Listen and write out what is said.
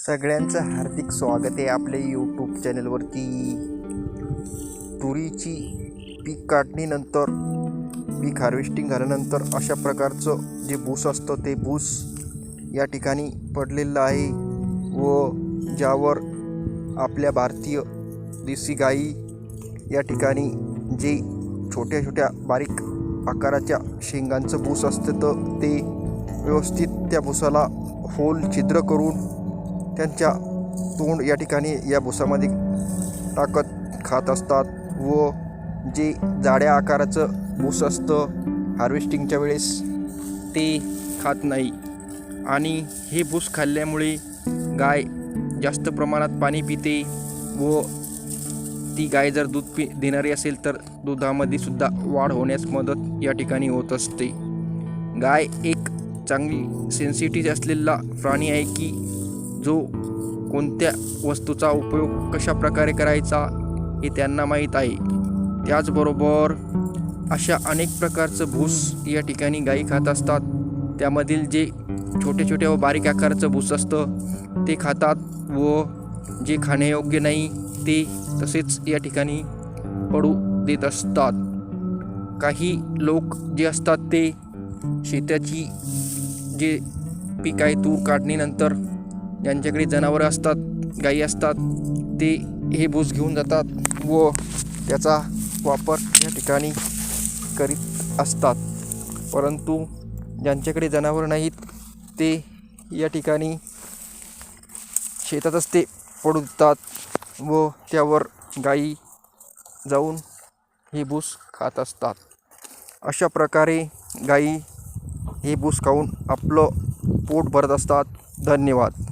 सगळ्यांचं हार्दिक स्वागत आहे आपल्या यूट्यूब चॅनलवरती तुरीची पीक काढणीनंतर पीक हार्वेस्टिंग झाल्यानंतर अशा प्रकारचं जे भूस असतं ते भूस या ठिकाणी पडलेलं आहे व ज्यावर आपल्या भारतीय देशी गाई या ठिकाणी जे छोट्या छोट्या बारीक आकाराच्या शेंगांचं भूस असतं तर ते व्यवस्थित त्या भुसाला होल छिद्र करून त्यांच्या तोंड या ठिकाणी या भुसामध्ये टाकत खात असतात व जे जाड्या आकाराचं भूस असतं हार्वेस्टिंगच्या वेळेस ते खात नाही. आणि हे भूस खाल्ल्यामुळे गाय जास्त प्रमाणात पाणी पिते व ती गाय जर दूध पि देणारी असेल तर दुधामध्ये सुद्धा वाढ होण्यास मदत या ठिकाणी होत असते. गाय एक चांगली सेन्सिटिव्ह असलेला प्राणी आहे की जो कोणत्या वस्तूचा उपयोग कशा प्रकारे करायचा हे त्यांना माहीत आहे. त्याचबरोबर अशा अनेक प्रकारचं भूस या ठिकाणी गायी खात असतात. त्यामधील जे छोटे छोटे व बारीक आकाराचं भूस असतं ते खातात व जे खाण्यायोग्य नाही ते तसेच या ठिकाणी पडू देत असतात. काही लोक जे असतात ते शेताची जे पीक आहे तूर काढणीनंतर ज्यांच्याकडे जनावरं असतात गायी असतात ते हे भूस घेऊन जातात व त्याचा वापर या ठिकाणी करीत असतात. परंतु ज्यांच्याकडे जनावरं नाहीत ते या ठिकाणी शेतातच ते पडू देतात व त्यावर गायी जाऊन हे भूस खात असतात. अशा प्रकारे गायी हे भूस खाऊन आपलं पोट भरत असतात. धन्यवाद.